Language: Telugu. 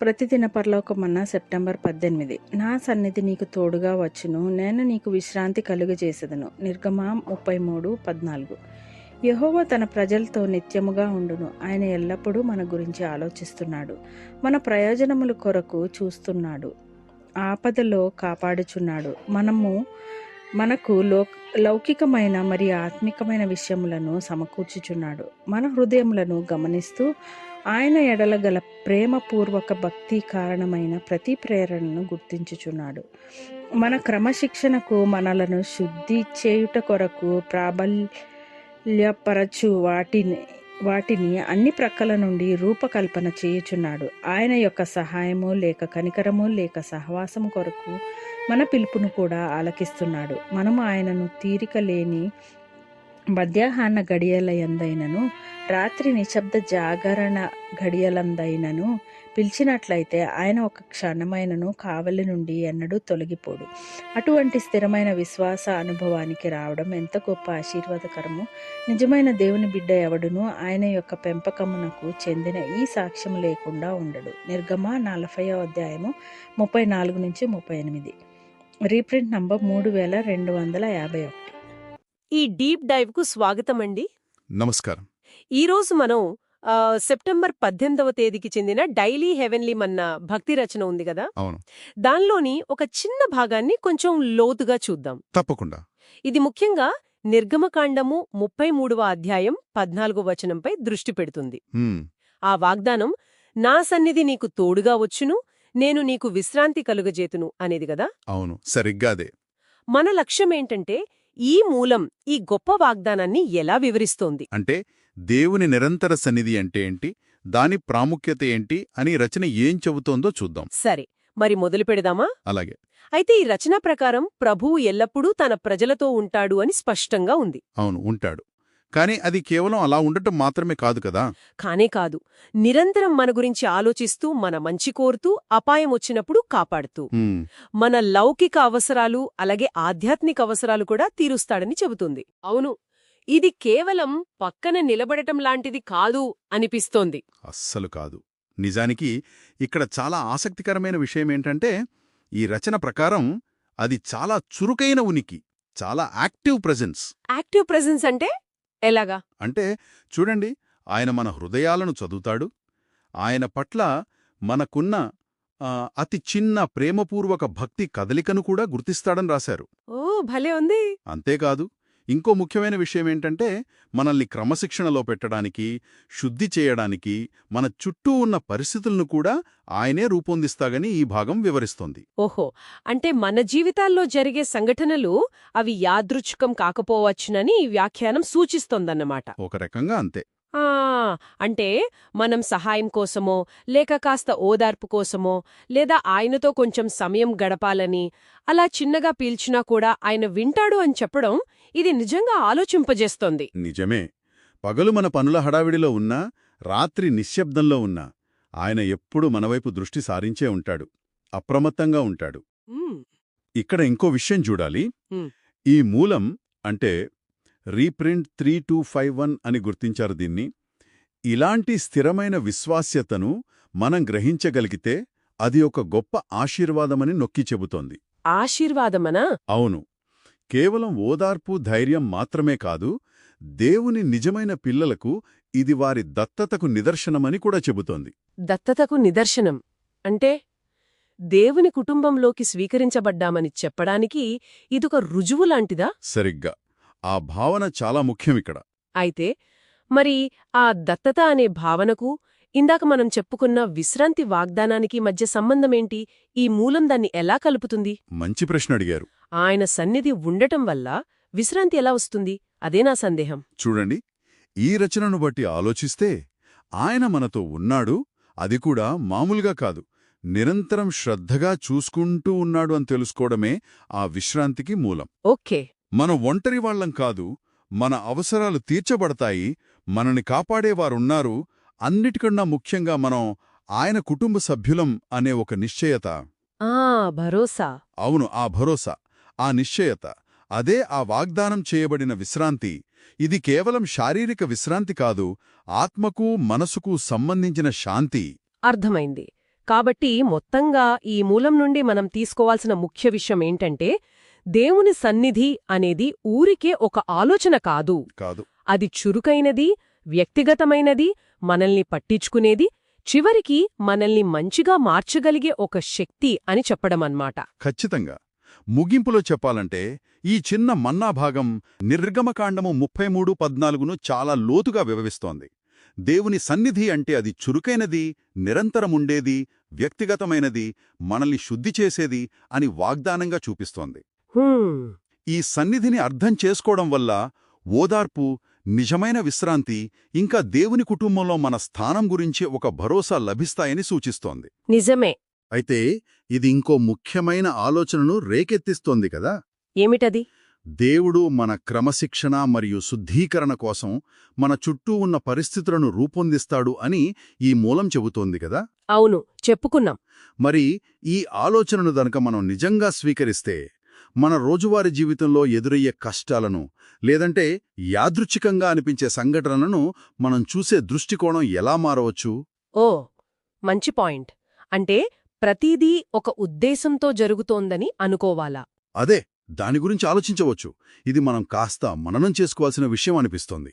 ప్రతిదిన పరలోకమన్న సెప్టెంబర్ పద్దెనిమిది. నా సన్నిధి నీకు తోడుగా వచ్చును నేను నీకు విశ్రాంతి కలుగజేసెదను. నిర్గమాం ముప్పై మూడు పద్నాలుగు. యహోవా తన ప్రజలతో నిత్యముగా ఉండును. ఆయన ఎల్లప్పుడూ మన గురించి ఆలోచిస్తున్నాడు. మన ప్రయోజనముల కొరకు చూస్తున్నాడు. ఆపదలో కాపాడుచున్నాడు. మనము మనకు లో లౌకికమైన మరియు ఆత్మికమైన విషయములను సమకూర్చుచున్నాడు. మన హృదయములను గమనిస్తూ ఆయన ఎడల గల ప్రేమపూర్వక భక్తి కారణమైన ప్రతి ప్రేరణను గుర్తించుచున్నాడు. మన క్రమశిక్షణకు మనలను శుద్ధి చేయుట కొరకు ప్రాబల్యపరచు వాటిని వాటిని అన్ని ప్రక్కల నుండి రూపకల్పన చేయుచున్నాడు. ఆయన యొక్క సహాయము లేక కనికరము లేక సహవాసము కొరకు మన పిలుపును కూడా ఆలకిస్తున్నాడు. మనము ఆయనను తీరిక లేని మధ్యాహ్న గడియల ఎందైనను రాత్రి నిశ్శబ్ద జాగరణ గడియలందైనను పిలిచినట్లయితే ఆయన ఒక క్షణమైనను కావలి నుండి ఎన్నడూ తొలగిపోడు. అటువంటి స్థిరమైన విశ్వాస అనుభవానికి రావడం ఎంత గొప్ప ఆశీర్వాదకరము. నిజమైన దేవుని బిడ్డ ఎవడును ఆయన యొక్క పెంపకమునకు చెందిన ఈ సాక్ష్యం లేకుండా ఉండడు. నిర్గమ నలభై అధ్యాయము ముప్పై నాలుగు నుంచి ముప్పై ఎనిమిది. రీప్రింట్ నంబర్ మూడు వేల రెండు వందల యాభై ఒకటి ఈ డీప్ డైవ్కు స్వాగతం అండి నమస్కారం. ఈ రోజు మనం సెప్టెంబర్ పద్దెనిమిదవ తేదీకి చెందిన డైలీ హెవెన్లీ మన్న భక్తి రచన ఉంది కదా? అవును. దానిలోని ఒక చిన్న భాగాన్ని కొంచెం లోతుగా చూద్దాం. తప్పకుండా. ఇది ముఖ్యంగా నిర్గమకాండము ముప్పై మూడవ అధ్యాయం పద్నాలుగో వచనంపై దృష్టి పెడుతుంది. ఆ వాగ్దానం నా సన్నిధి నీకు తోడుగా వచ్చును నేను నీకు విశ్రాంతి కలుగజేతును అనేది గదా అవును. సరిగ్గా అదే. మన లక్ష్యమేంటంటే ఈ మూలం ఈ గొప్ప వాగ్దానాన్ని ఎలా వివరిస్తోంది? అంటే దేవుని నిరంతర సన్నిధి అంటే ఏంటి? దాని ప్రాముఖ్యత ఏంటి? అని రచన ఏం చెబుతోందో చూద్దాం. సరే మరి మొదలు పెడదామా? అలాగే. అయితే ఈ రచన ప్రకారం ప్రభువు ఎల్లప్పుడూ తన ప్రజలతో ఉంటాడు అని స్పష్టంగా ఉంది. అవును ఉంటాడు. కానీ అది కేవలం అలా ఉండటం మాత్రమే కాదు కదా. కానే కాదు. నిరంతరం మన గురించి ఆలోచిస్తూ మన మంచి కోరుతూ అపాయం వచ్చినప్పుడు కాపాడుతూ. మన లౌకిక అవసరాలు అలాగే ఆధ్యాత్మిక అవసరాలు కూడా తీరుస్తాడని చెబుతుంది. అవును ఇది కేవలం పక్కన నిలబడటం లాంటిది కాదు అనిపిస్తోంది. అస్సలు కాదు. నిజానికి ఇక్కడ చాలా ఆసక్తికరమైన విషయమేంటంటే ఈ రచన ప్రకారం అది చాలా చురుకైన ఉనికి చాలా యాక్టివ్ ప్రెజెన్స్. యాక్టివ్ ప్రెజెన్స్ అంటే? ఎలాగా? అంటే చూడండి ఆయన మన హృదయాలను చదువుతాడు. ఆయన పట్ల మనకున్న అతి చిన్న ప్రేమపూర్వక భక్తి కదలికను కూడా గుర్తిస్తాడని రాశారు. ఓ భలే ఉంది. అంతేకాదు ఇంకో ముఖ్యమైన విషయమేంటంటే మనల్ని క్రమశిక్షణలో పెట్టడానికి శుద్ధి చేయడానికి మన చుట్టూ ఉన్న పరిస్థితులను కూడా ఆయనే రూపొందిస్తాగని ఈ భాగం వివరిస్తోంది. ఓహో! అంటే మన జీవితాల్లో జరిగే సంఘటనలు అవి యాదృచ్ఛికం కాకపోవచ్చునని ఈ వ్యాఖ్యానం సూచిస్తోందన్నమాట. ఒక రకంగా అంతే. అంటే మనం సహాయం కోసమో లేక కాస్త ఓదార్పు కోసమో లేదా ఆయనతో కొంచెం సమయం గడపాలని అలా చిన్నగా పీల్చినా కూడా ఆయన వింటాడు అని చెప్పడం ఇది నిజంగా ఆలోచింపజేస్తోంది. నిజమే. పగలు మన పనుల హడావిడిలో ఉన్నా రాత్రి నిశ్శబ్దంలో ఉన్నా ఆయన ఎప్పుడూ మనవైపు దృష్టి సారించే ఉంటాడు. అప్రమత్తంగా ఉంటాడు. ఇక్కడ ఇంకో విషయం చూడాలి. ఈ మూలం అంటే reprint three two five one అని గుర్తించారు దీన్ని. ఇలాంటి స్థిరమైన విశ్వాస్యతను మనం గ్రహించగలిగితే అది ఒక గొప్ప ఆశీర్వాదమని నొక్కి చెబుతోంది. ఆశీర్వాదమనా? అవును. కేవలం ఓదార్పు ధైర్యం మాత్రమే కాదు దేవుని నిజమైన పిల్లలకు ఇది వారి దత్తతకు నిదర్శనమని కూడా చెబుతోంది. దత్తతకు నిదర్శనం. అంటే దేవుని కుటుంబంలోకి స్వీకరించబడ్డామని చెప్పడానికి ఇదొక రుజువు లాంటిదా? సరిగ్గా. ఆ భావన చాలా ముఖ్యమిక్కడ అయితే మరి ఆ దత్తత అనే భావనకు ఇందాక మనం చెప్పుకున్న విశ్రాంతి వాగ్దానానికి మధ్య సంబంధమేంటి? ఈ మూలం దాన్ని ఎలా కలుపుతుంది? మంచి ప్రశ్న అడిగారు. ఆయన సన్నిధి ఉండటం వల్ల విశ్రాంతి ఎలా వస్తుంది? అదే నా సందేహం. చూడండి ఈ రచనను బట్టి ఆలోచిస్తే ఆయన మనతో ఉన్నాడు అది కూడా మామూలుగా కాదు. నిరంతరం శ్రద్ధగా చూసుకుంటూ ఉన్నాడు అని తెలుసుకోవడమే ఆ విశ్రాంతికి మూలం. ఓకే. మన ఒంటరి వాళ్ళం కాదు మన అవసరాలు తీర్చబడతాయి మనని కాపాడేవారున్నారు అన్నిటికన్నా ముఖ్యంగా మనం ఆయన కుటుంబ సభ్యులం అనే ఒక నిశ్చయత. ఆ భరోసా. అవును ఆ భరోసా ఆ నిశ్చయత. అదే ఆ వాగ్దానం చేయబడిన విశ్రాంతి. ఇది కేవలం శారీరక విశ్రాంతి కాదు ఆత్మకు మనసుకు సంబంధించిన శాంతి. అర్థమైంది. కాబట్టి మొత్తంగా ఈ మూలం నుండి మనం తీసుకోవాల్సిన ముఖ్య విషయం ఏంటంటే దేవుని సన్నిధి అనేది ఊరికే ఒక ఆలోచన కాదు. కాదు. అది చురుకైనది వ్యక్తిగతమైనది మనల్ని పట్టించుకునేది చివరికి మనల్ని మంచిగా మార్చగలిగే ఒక శక్తి అని చెప్పడమన్నమాట. ఖచ్చితంగా. ముగింపులో చెప్పాలంటే ఈ చిన్న మన్నా భాగం నిర్గమకాండము ముప్పై మూడు పద్నాలుగును చాలా లోతుగా వివరిస్తోంది. దేవుని సన్నిధి అంటే అది చురుకైనది నిరంతరముండేది వ్యక్తిగతమైనది మనల్ని శుద్ధి చేసేది అని వాగ్దానంగా చూపిస్తోంది. ఈ సన్నిధిని అర్థం చేసుకోవడం వల్ల ఓదార్పు నిజమైన విశ్రాంతి ఇంకా దేవుని కుటుంబంలో మన స్థానం గురించి ఒక భరోసా లభిస్తాయని సూచిస్తోంది. నిజమే. అయితే ఇది ఇంకో ముఖ్యమైన ఆలోచనను రేకెత్తిస్తోంది కదా? ఏమిటది? దేవుడు మన క్రమశిక్షణ మరియు శుద్ధీకరణ కోసం మన చుట్టూ ఉన్న పరిస్థితులను రూపొందిస్తాడు అని ఈ మూలం చెబుతోంది కదా? అవును చెప్పుకున్నాం. మరి ఈ ఆలోచనను గనక మనం నిజంగా స్వీకరిస్తే మన రోజువారీ జీవితంలో ఎదురయ్యే కష్టాలను లేదంటే యాదృచ్ఛికంగా అనిపించే సంఘటనలను మనం చూసే దృష్టికోణం ఎలా మారవచ్చు? ఓ మంచి పాయింట్. అంటే ప్రతిదీ ఒక ఉద్దేశంతో జరుగుతోందని అనుకోవాలా? అదే దాని గురించి ఆలోచించవచ్చు. ఇది మనం కాస్త మననం చేసుకోవాల్సిన విషయం అనిపిస్తోంది.